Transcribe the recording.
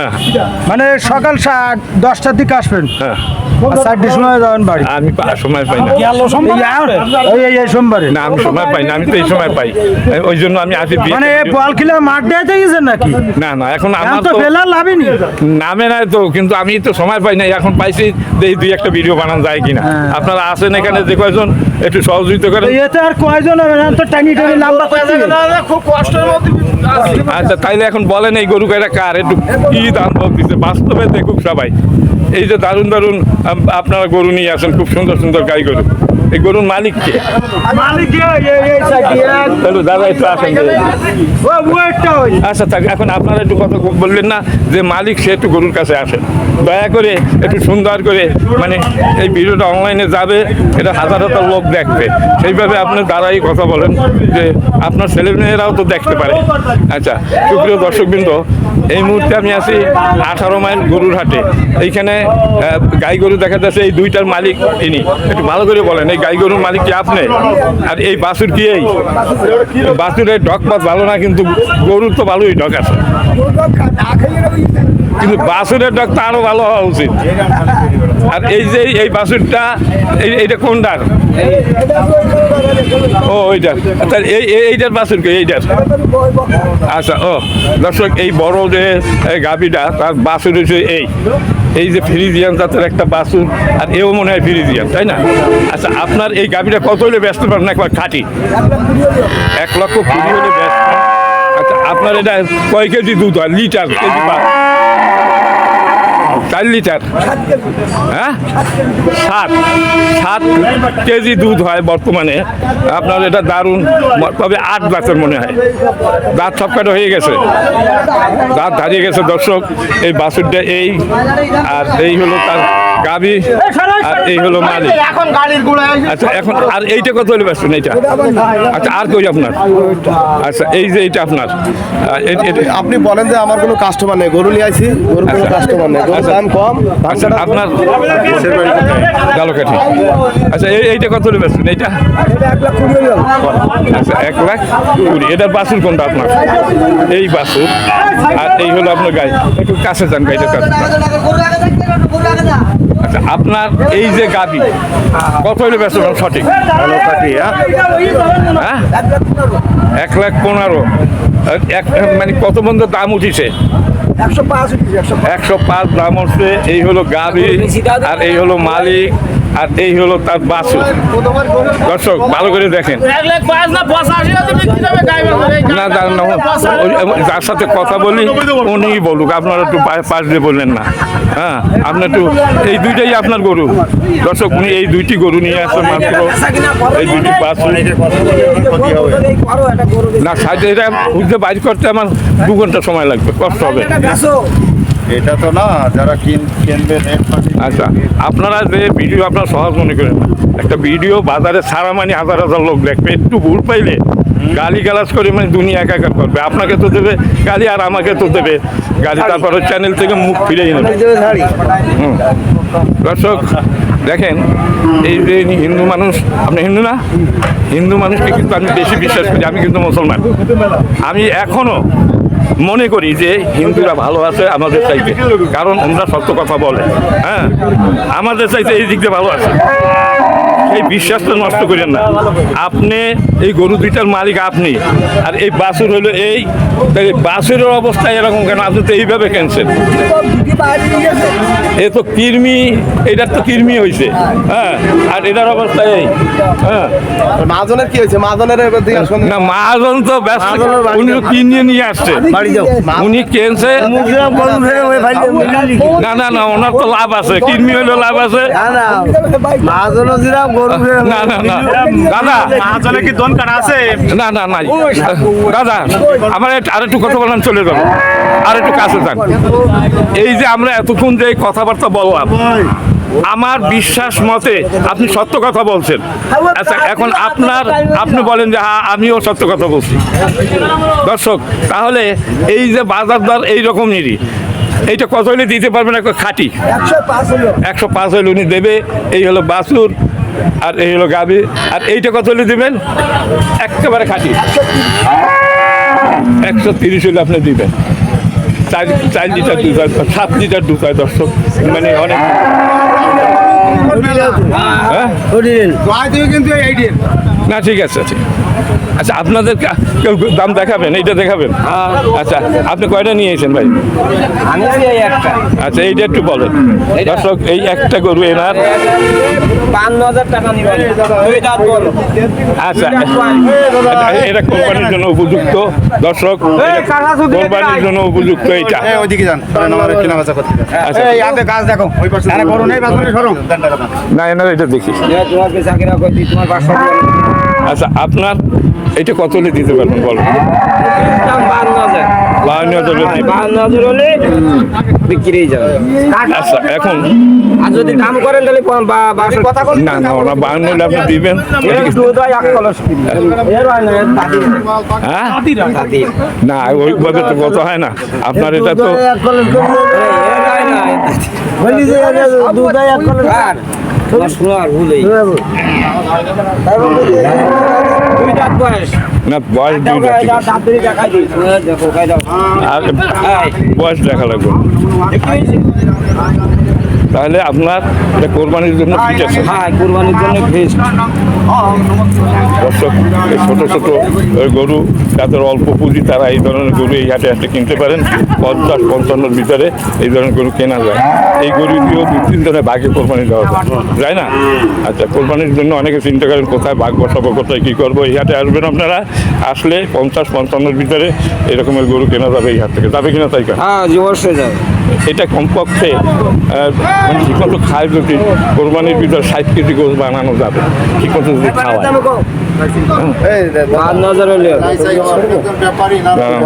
হ্যাঁ। মানে সকাল দশটার দিকে আসবেন। হ্যাঁ। সময় যাবেন বাড়ি। আমি সময় পাই না। এই সোমবারে। না আমি সময় পাই না আমি তো এই সময় পাই। ওই জন্য আমি আসি মানে বল খেলে মাঠ দিয়ে গেছেন নাকি? না না এখন আমার তো লাভই নেই। নামে না তো কিন্তু আমি তো সময় পাই না এখন পাইছি এই দুই একটা ভিডিও বানানো যায় কিনা। হ্যাঁ। আপনারা আসেন এখানে যে কয়জন একটু সহযোগিতা করেন। এতে আর কয়জন হবে না তো টানি টানি লম্বা করতে খুব কষ্টের মধ্যে আচ্ছা তাইলে এখন বলেন এই গরু কার একটু কি দাম দিচ্ছে বাস্তবে দেখুক সবাই। এই যে দারুণ দারুণ আপনারা গরু নিয়ে আসেন, খুব সুন্দর সুন্দর গাই গরু। এই গরুর মালিক কে? মালিক এই এই এই সাইডে তাহলে দাদা একটু আসেন আচ্ছা থাক এখন আপনারা একটু কথা বললেন না যে মালিক সে একটু গরুর কাছে আসেন। দয়া করে একটু সুন্দর করে মানে এই ভিডিওটা অনলাইনে যাবে এটা হাজার হাজার লোক দেখবে। সেইভাবে আপনি দ্বারাই কথা বলেন যে আপনার ছেলেমেয়েরাও তো দেখতে পারে। আচ্ছা সুপ্রিয় দর্শকবৃন্দ এই মুহূর্তে আমি আছি আঠারো মাইল গরুর হাটে এইখানে গাই গরু দেখা যাচ্ছে এই দুইটার মালিক ইনি। একটু ভালো করে বলেন এই গাই গরুর মালিক কি আপনি? আর এই বাছুর কি এই? বাছুরের ডক পাত ভালো না, কিন্তু গরুর তো ভালোই ডক আছে। কিন্তু বাছুরের ডক তো আরও ভালো হওয়া উচিত। আর এই যে এই বাছুরটা এই এইটা কোনটার? ও ওইটার তাহলে এই এই- এইটার বাছুর কে এইটার। আচ্ছা ও, দর্শক, এই বড় যে গাভিটা, তার বাছুর হচ্ছে এই। এই যে ফ্রিজিয়ান জাতের একটা বাছুর আর এও মনে হয় ফ্রিজিয়ান, তাই না? আচ্ছা আপনার এই গাভিটা কত হলে ব্যস্ত পারেন একবার খাঁটি। এক লক্ষ কুড়ি হলে ব্যস্ত। আচ্ছা আপনার এটা কয় কেজি দুধ হয়? লিটার কেজি চার লিটার। হ্যাঁ? সাত। সাত কেজি দুধ হয় বর্তমানে। আপনার এটা দারুণ, তবে আট দাঁতের মনে হয়। দাঁত সবকটা হয়ে গেছে। দাঁত দাঁড়িয়ে গেছে দর্শক, এই বাছুরটা এই, আর এই হলো তার গাবি আর এই হলো মালিক। এখন গাড়ির গোড়ায় আচ্ছা এখন আর এইটা কত হলে ব্যস্ত এইটা? আচ্ছা আর কই আপনার? আচ্ছা এই যে এইটা আপনার। আপনি বলেন যে আমার কোনো কাস্টমার নেই গরু নিয়ে আইছি গরু কোনো কাস্টমার নেই গরুর আচ্ছা। দাম কম আচ্ছা আপনার গালকাঠি আচ্ছা এই এইটা কত হলে ব্যস্ত এইটা? আচ্ছা এক লাখ কুড়ি। এটার বাসুর কোনটা আপনার? এই বাসুর। আর এই হলো আপনার গাই। একটু কাছে যান গাইটার কাছে। আচ্ছা আপনার এই যে গাবি কত হইল ব্যস্ত সঠিক? হ্যাঁ? হ্যাঁ? এক লাখ পনেরো। এক মানে কত বন্ধ দাম উঠিছে? একশো পাঁচ দাম উঠছে এই হলো গাবি আর এই হলো মালিক। আর এই হলো তার বাসু দর্শক ভালো করে দেখেন। না যার সাথে কথা বলি উনিই বলুক আপনারা একটু পাশ দিয়ে বললেন না। হ্যাঁ আপনার একটু এই দুইটাই আপনার গরু। দর্শক উনি এই দুইটি গরু নিয়ে আসছেন মাত্র। এই দুইটি বাছু না সাইডে এটা বুঝতে বাইর করতে আমার দু ঘণ্টা সময় লাগবে কষ্ট হবে। এটা তো না যারা কিন কিনবে আচ্ছা আপনারা যে ভিডিও আপনারা সহজ মনে করেন একটা ভিডিও বাজারে ছাড়া মানে হাজার হাজার লোক দেখবে একটু ভুল পাইলে গালি গালাজ করে মানে দুনিয়া একাকার করবে। আপনাকে তো দেবে গালি আর আমাকে তো দেবে। গালি তারপরে চ্যানেল থেকে মুখ ফিরেই নেবে। হুম। দর্শক দেখেন এই যে হিন্দু মানুষ আপনি হিন্দু না? হিন্দু মানুষকে কিন্তু আমি বেশি বিশ্বাস করি আমি কিন্তু মুসলমান। আমি এখনও মনে করি যে হিন্দুরা ভালো আছে, আমাদের চাইতে। কারণ আমরা সত্য কথা বলে। হ্যাঁ আমাদের চাইতে এই দিক দিয়ে ভালো আছে। এই বিশ্বাসটা নষ্ট করেন না। আপনি এই গরু দুইটার মালিক আপনি আর এই বাসুর হলো এই। এই অবস্থা এরকম কেন? আপনি তো এইভাবে ক্যান্সেল এ তো কৃমি এটার তো কৃমি হয়েছে হ্যাঁ আর এটার অবস্থা এই। হ্যাঁ। কি হয়েছে? মাজনের না মহাজন তো ব্যস্ত। উনি যাও। কিনে নিয়ে আসছে। উনি কেনছে? না না না ওনার তো লাভ আছে। কৃমি হইলেও লাভ আছে। না না না। দাদা কি দোন কাটা আছে? না না নাই। দাদা আমার একটু- আর একটু কথা বললাম চলে যাব আর একটু কাছে যান। এই যে আমরা এতক্ষণ যে কথাবার্তা বললাম আমার বিশ্বাস মতে আপনি সত্য কথা বলছেন। আচ্ছা এখন আপনার আপনি বলেন যে হ্যাঁ আমিও সত্য কথা বলছি। দর্শক তাহলে এই যে বাজার দর এই রকমেরই এইটা কত হলে দিতে পারবেন? একটা খাঁটি একশো পাঁচ হলে উনি দেবে। এই হলো বাসুর আর এই হলো গাবি। আর এইটা কত হলে দিবেন? একেবারে খাঁটি। একশো তিরিশ হলে আপনি দিবেন। চার চার লিটার দুধ হয় সাত লিটার দুধ হয় দর্শক। মানে অনেক হ্যাঁ? কিন্তু এই দিয়ে না ঠিক আছে। ঠিক আচ্ছা আপনাদের কা- কেউ দাম দেখাবেন? এইটা দেখাবেন? আচ্ছা আপনি কয়টা নিয়েছেন ভাই? আমি এই একটা। আচ্ছা এইটা একটু বলেন। দর্শক এই একটা গরু এনার। বড় আচ্ছা এটা- কোরবানির জন্য উপযুক্ত। দর্শক জন্য উপযুক্ত এইটা। ওইদিকে যান আচ্ছা। এই হাতে কাজ দেখো ওই পাশে আরে করো নেই বাসনে সরো না এনার এটা দেখি। তোমার আচ্ছা আপনার এটা কত হলে দিতে পারবেন বলেন বান্ন হাজার বাহান্ন হাজার হলে দিবেন। হাজার হলে বিক্রি যাবে আচ্ছা এখন? আর যদি দাম করেন তাহলে না না ওরা বাহান্ন হলে আপনি দিবেন। দুধ হয় এক কলস এর হয় না, না ওইভাবে তো কত হয় না। আপনার এটা তো এর না, বয়স। দুই বয়স দেখা লাগবে? তাহলে আপনার এটা কোরবানির জন্য ঠিক আছে। হ্যাঁ কুরবানির জন্য বেস্ট দর্শক ছোটো ছোটো গরু যাদের অল্প পুঁজি তারা এই ধরনের গরু এই হাটে হাটে কিনতে পারেন। পঞ্চাশ পঞ্চান্নর ভিতরে এই ধরনের গরু কেনা যায়। এই গরু দিয়েও দু তিন ধরনের বাঘে কোরবানি দেওয়া যায়। যায় না? আচ্ছা কোরবানির জন্য অনেকে চিন্তা করেন কোথায় বাঘ বসাবো কোথায় কী করব এই হাটে আসবেন আপনারা? আসলে পঞ্চাশ পঞ্চান্নর ভিতরে এরকমের গরু কেনা যাবে এই হাট থেকে। যাবে কিনা তাই কেন হ্যাঁ অবশ্যই যাবে এটা কমপক্ষে কত মানে ঠিক মতো খায় যদি কোরবানির ভিতরে ষাট কেজি গোস বানানো যাবে? ঠিক মতো যদি খাওয়া হাজার